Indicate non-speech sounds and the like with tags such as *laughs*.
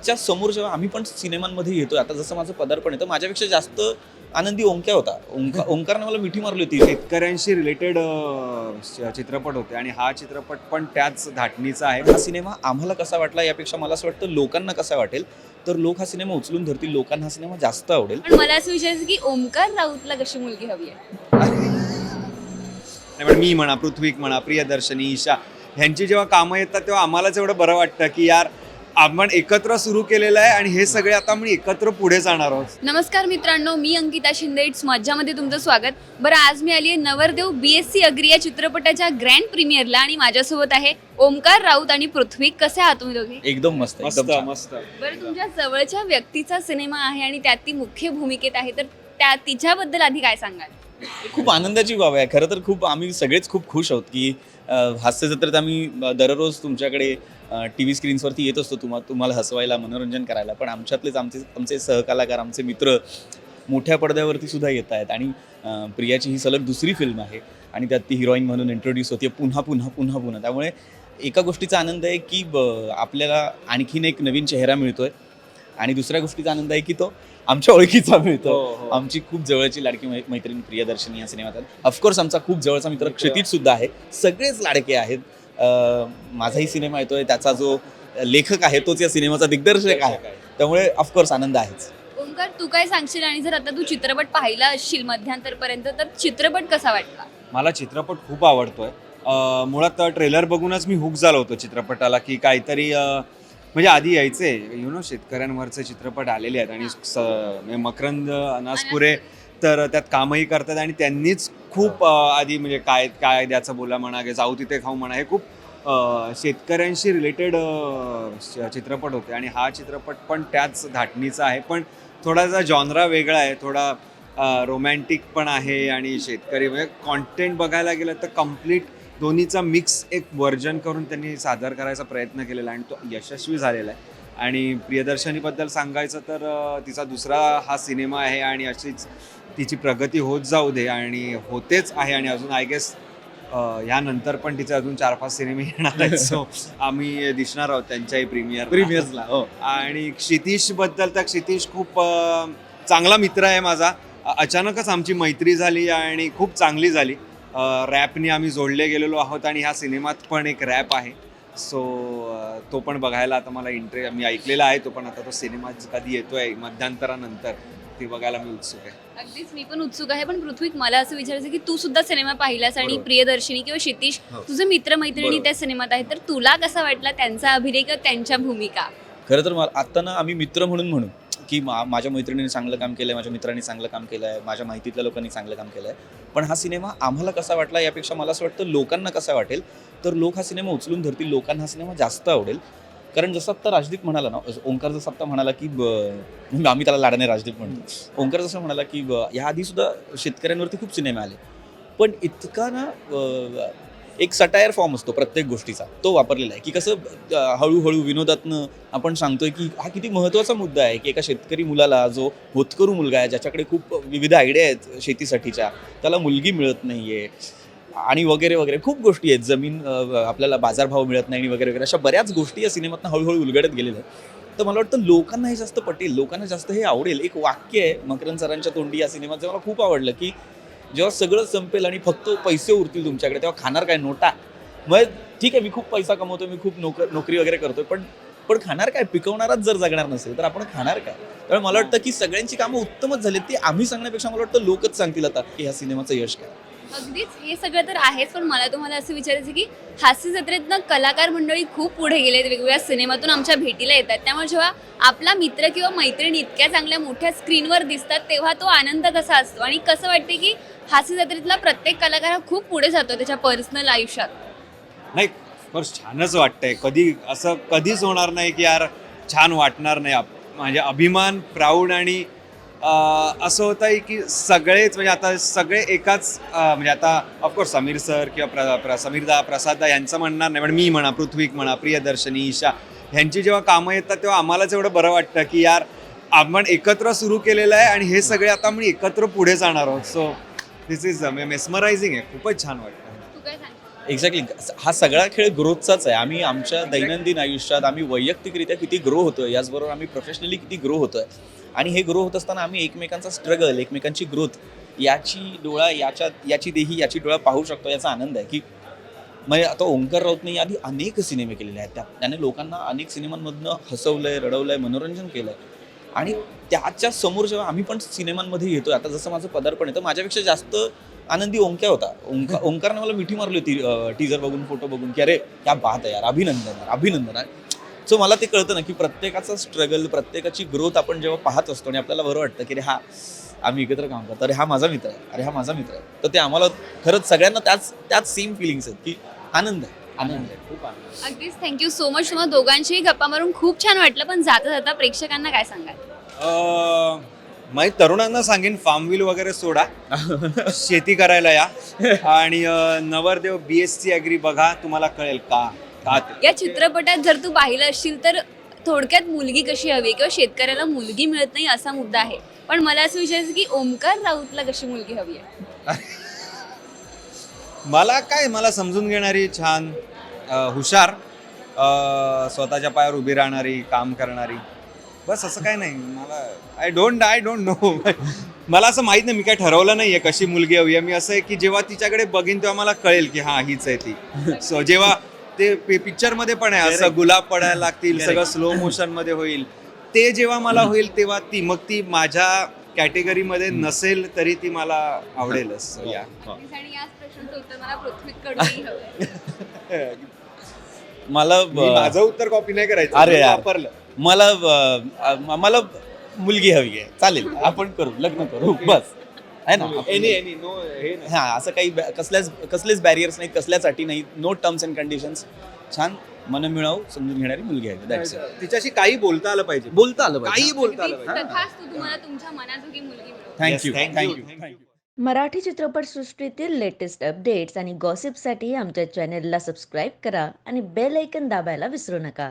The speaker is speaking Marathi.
माझ्यासमोर जेव्हा आम्ही पण सिनेमांमध्ये येतो आता जसं माझं पदार्पण आहे तर माझ्यापेक्षा जास्त आनंदी ओंक्या होता. ओंका ओंकारने मला मिठी मारली होती. शेतकऱ्यांशी रिलेटेड चित्रपट होते आणि हा चित्रपट पण त्याच धाटणीचा आहे. हा सिनेमा आम्हाला कसा वाटला यापेक्षा मला असं वाटतं लोकांना कसा वाटेल? तर लोक हा सिनेमा उचलून धरतील लोकांना हा सिनेमा जास्त आवडेल. पण मला असं विचारायचं की ओमकार राऊतला कशी मुलगी हवी आहे? नाही, पण मी म्हणा पृथ्वीक म्हणा प्रियदर्शनी ईशा ह्यांची जेव्हा कामं येतात तेव्हा आम्हालाच एवढं बरं वाटतं की यार आपण एकत्र सुरू केलेलं आहे आणि हे सगळे आता आम्ही एकत्र पुढे जाणार आहोत. नमस्कार मित्रांनो मी अंकिता शिंदे. इट्स मज्जामध्ये तुमचं स्वागत. बरं आज मी आली आहे नवरदेव बी एस सी अग्री या चित्रपटाच्या ग्रँड प्रीमियरला आणि माझ्यासोबत आहे ओमकार राऊत आणि पृथ्वी. कसे आहात तुम्ही दोघे? एकदम मस्त मस्त एकदम. मस्त. बरं तुमच्या जवळच्या व्यक्तीचा सिनेमा आहे आणि त्यात ती मुख्य भूमिकेत आहे. तर त्या तिच्याबद्दल आधी काय सांगाल? खूप आनंदाची बाब आहे. खरं तर खूप आम्ही सगळेच खूप खुश आहोत की हास्य जत्रेत आम्ही दररोज तुमच्याकडे टी व्ही स्क्रीन्सवरती येत असतो तुम्हा तुम्हाला हसवायला मनोरंजन करायला. पण आमच्यातलेच आमचे आमचे सहकलाकार आमचे मित्र मोठ्या पडद्यावरती सुद्धा येत आहेत. आणि प्रियाची ही सलग दुसरी फिल्म आहे. आणि त्यात ती हिरोईन म्हणून इंट्रोड्यूस होते पुन्हा पुन्हा पुन्हा पुन्हा. त्यामुळे एका गोष्टीचा आनंद आहे की ब- आपल्याला आणखीन एक नवीन चेहरा मिळतो आहे आणि दुसऱ्या गोष्टीचा आनंद आहे की तो आमच्या ओळखीचा मिळतो. हो, हो. आमची खूप जवळची लाडकी मै- मैत्रीण प्रियदर्शनी या सिनेमात ऑफकोर्स आमचा खूप जवळचा मित्र क्षितिज सुद्धा आहे. सगळेच लाडके आहेत. माझाही सिनेमा येतोय. त्याचा जो लेखक आहे तोच या सिनेमाचा दिग्दर्शक आहे. त्यामुळे ऑफकोर्स आनंद आहेच. ओमकार तू काय सांगशील? आणि जर आता तू चित्रपट पाहिला असशील मध्यांतरपर्यंत तर चित्रपट कसा वाटला? मला चित्रपट खूप आवडतोय. मुळात ट्रेलर बघूनच मी हुक झालो होतो चित्रपटाला की काहीतरी म्हणजे आधी यायचे. यु नो शेतकऱ्यांवरचे चित्रपट आलेले आहेत आणि स- म्हणजे मकरंद अनासपुरे तर त्यात कामही करतात आणि त्यांनीच खूप आधी म्हणजे काय काय द्याचं बोला म्हणा की जाऊ तिथे खाऊ म्हणा हे खूप शेतकऱ्यांशी रिलेटेड चित्रपट होते. आणि हा चित्रपट पण त्याच धाटणीचा आहे. पण थोडासा जॉनरा वेगळा आहे. थोडा रोमॅन्टिक पण आहे आणि शेतकरी म्हणजे कॉन्टेंट बघायला गेलं तर कंप्लीट दोन्हीचा मिक्स एक वर्जन करून त्यांनी सादर करायचा प्रयत्न केलेला आहे आणि तो यशस्वी झालेला आहे. आणि प्रियदर्शनीबद्दल सांगायचं तर तिचा दुसरा हा सिनेमा आहे आणि अशीच तिची प्रगती होत जाऊ दे आणि होतेच आहे आणि अजून आय गेस यानंतर पण तिचे अजून चार पाच सिनेमे येणार आहेत. सो *laughs* आम्ही दिसणार आहोत त्यांच्याही प्रीमियर प्रीमियर्सला हो. आणि क्षितिशबद्दल तर क्षितिश खूप चांगला मित्र आहे माझा. अचानकच आमची मैत्री झाली आणि खूप चांगली झाली. रॅपनी आम्ही जोडले गेलेलो आहोत आणि ह्या सिनेमात पण एक रॅप आहे सो तो पण बघायला आता मला इंटरे मी ऐकलेला आहे तो पण आता तो सिनेमा कधी येतोय मध्यांतरानंतर ते बघायला मी उत्सुक आहे अगदीच मी पण उत्सुक आहे पण पृथ्वीत मला असं विचारायचं की तू सुद्धा सिनेमा पाहिलास आणि. प्रियदर्शिनी किंवा क्षितिश हो. तुझे मित्रमैत्रिणी. त्या सिनेमात आहेत तर तुला कसा वाटला त्यांचा अभिनय किंवा त्यांच्या भूमिका खरं तर मला आत्ता ना आम्ही मित्र म्हणून म्हणू की मा माझ्या मैत्रिणीने चांगलं काम केलं आहे माझ्या मित्रांनी चांगलं काम केलं आहे माझ्या माहितीतल्या लोकांनी चांगलं काम केलं आहे पण हा सिनेमा आम्हाला कसा वाटला यापेक्षा मला असं वाटतं लोकांना कसा वाटेल तर लोक हा सिनेमा उचलून धरतील लोकांना हा सिनेमा जास्त आवडेल. कारण जसं आत्ता राजदीप म्हणाला ना ओंकार जसं आत्ता म्हणाला की ब- म्हणजे आम्ही त्याला लाडाने राजदीप म्हणतो. ओंकार जसं म्हणाला की याआधीसुद्धा सुद्धा शेतकऱ्यांवरती खूप सिनेमे आले. पण इतका ना एक सटायर फॉर्म असतो प्रत्येक गोष्टीचा तो वापरलेला आहे. की कसं हळूहळू विनोदातनं आपण सांगतोय की हा किती महत्त्वाचा मुद्दा आहे की एका शेतकरी मुलाला जो होतकरू मुलगा आहे ज्याच्याकडे खूप विविध आयडिया आहेत शेतीसाठीच्या त्याला मुलगी मिळत नाही आहे आणि वगैरे वगैरे. खूप गोष्टी आहेत. जमीन आपल्याला बाजारभाव मिळत नाही आणि वगैरे वगैरे. अशा बऱ्याच गोष्टी या सिनेमातनं हळूहळू उलगडत गेलेल्या आहेत. तर मला वाटतं लोकांना हे जास्त पटेल लोकांना जास्त हे आवडेल. एक वाक्य आहे मकरंद सरांच्या तोंडी या सिनेमात जे मला खूप आवडलं की जेव्हा सगळं संपेल आणि फक्त पैसे उरतील तुमच्याकडे तेव्हा खाणार काय? नोटा? मग ठीक आहे मी खूप पैसा कमवतो मी खूप नोकर नोकरी वगैरे करतोय पण पण खाणार काय? पिकवणाराच जर जगणार नसेल तर आपण खाणार काय? त्यामुळे मला वाटतं की सगळ्यांची कामं उत्तमच झाली ते आम्ही सांगण्यापेक्षा मला वाटतं लोकच सांगतील आता की ह्या सिनेमाचं यश काय. अगदीच हे सगळं तर आहेच पण मला तुम्हाला असं विचारायचं की हास्य जत्रेतनं कलाकार मंडळी खूप पुढे गेलेत वेगवेगळ्या सिनेमातून आमच्या भेटीला येतात. त्यामुळे जेव्हा आपला मित्र किंवा मैत्रीण इतक्या चांगल्या मोठ्या स्क्रीनवर दिसतात तेव्हा तो आनंद कसा असतो? आणि कसं वाटते की हास्य जत्रेतला प्रत्येक कलाकार हा खूप पुढे जातो त्याच्या पर्सनल आयुष्यात. नाही बस छानच वाटतंय. कधी असं कधीच होणार नाही की यार छान वाटणार नाही आप- म्हणजे अभिमान प्राऊड आणि अं, असं होत आहे की सगळेच म्हणजे आता सगळे एकाच अं, म्हणजे आता ऑफकोर्स समीर सर किंवा प्र, प्र समीरदा प्रसाददा यांचं म्हणणार नाही पण मी म्हणा पृथ्वीक म्हणा प्रियदर्शनी ईशा ह्यांची जेव्हा कामं येतात तेव्हा आम्हालाच एवढं बरं वाटतं की यार आपण एकत्र सुरू केलेलं आहे आणि हे सगळे आता आम्ही एकत्र पुढे जाणार आहोत. सो दिस इज मेस्मरायझिंग आहे. खूपच छान वाटतं. तू काय सांगतो एक्झॅक्टली हा सगळा खेळ ग्रोथचाच आहे. आम्ही आमच्या दैनंदिन आयुष्यात आम्ही वैयक्तिकरित्या किती ग्रो होतोय याचबरोबर आम्ही प्रोफेशनली किती ग्रो होतोय. आणि हे ग्रो होत असताना आम्ही एकमेकांचा स्ट्रगल एकमेकांची ग्रोथ याची डोळा याच्या याची देही याची डोळा पाहू शकतो याचा आनंद आहे. की म्हणजे आता ओंकार राऊतने आधी अनेक सिनेमे केलेले आहेत. त्या त्याने लोकांना अनेक सिनेमांमधनं हसवलंय रडवलंय मनोरंजन केलंय. आणि त्याच्यासमोर जेव्हा आम्ही पण सिनेमांमध्ये येतोय आता जसं माझं पदार्पण आहे तर माझ्यापेक्षा जास्त आनंदी ओंक्या होता. ओंका *laughs* ओंकारने मला मिठी मारली होती टीजर बघून फोटो बघून की अरे क्या बात आहे यार अभिनंदन यार अभिनंदन. सो मला ते कळतं ना की प्रत्येकाचा स्ट्रगल प्रत्येकाची ग्रोथ आपण जेव्हा पाहत असतो आणि आपल्याला बरं वाटतं की अरे हा आम्ही एकत्र काम करतो अरे हा माझा मित्र आहे अरे हा माझा मित्र आहे. तर ते आम्हाला खरंच सगळ्यांना त्याच त्याच सेम फिलिंग्स आहेत की आनंद आहे. आनंद आहे खूप आनंद अगदीच थँक्यू सो मच तुम्हाला दोघांची गप्पा मारून खूप छान वाटलं पण जाता जाता प्रेक्षकांना काय सांगाल? अं, माहीत तरुणांना सांगेन फार्म व्हील वगैरे सोडा. *laughs* शेती करायला या. आणि अं, नवरदेव बी एस सी अग्री बघा तुम्हाला कळेल का? का ते? या चित्रपटात जर तू पाहिलं असशील तर थोडक्यात मुलगी कशी हवी किंवा शेतकऱ्याला मुलगी मिळत नाही असा मुद्दा आहे. पण मला असं विचारायचं की ओमकार राऊतला कशी मुलगी हवी आहे? *laughs* मला काय मला समजून घेणारी छान हुशार स्वतःच्या पायावर उभी राहणारी काम करणारी. बस असं काय नाही. मला I don't I don't know मला असं माहीत नाही मी काय ठरवलं नाहीये कशी मुलगी हवी आहे. मी असं आहे की जेव्हा तिच्याकडे बघीन तेव्हा मला कळेल की हा हीच आहे ती. *laughs* सो जेव्हा ते पिक्चरमध्ये पण आहे असं गुलाब पडायला लागतील सगळं स्लो मोशनमध्ये होईल. ते जेव्हा मला *laughs* होईल तेव्हा ती मग ती माझ्या कॅटेगरीमध्ये नसेल तरी ती मला आवडेलच. *laughs* उत्तर मला *laughs* मी माझं उत्तर कॉपी नाही करायचं अरे मी यार. वापरलं. मला अं, मला मुलगी हवी आहे. चालेल आपण करू लग्न करू *laughs* बस. आहे ना? एनी एनी नो हे नाही. हा असं काही बॅ- कसल्याच कसलेच बॅरियर्स नाही कसल्याच अटी नाही नो टर्म्स अँड कंडिशन्स छान मन मिळावू समजून घेणारी मुलगी आहे. That's it. तिच्याशी काही बोलता आलं पाहिजे. बोलता आलं काही बोलता आलं पाहिजे. तथास्तु तुम्हाला तुमच्या मनाजोगी मुलगी मिळो thank you Yes, thank you, thank you. Marathi चित्रपटसृष्टीतील लेटेस्ट अपडेट्स आणि गॉसिपसाठी आमच्या चॅनेलला सबस्क्राईब करा आणि बेल ऐकन दाबायला विसरू नका.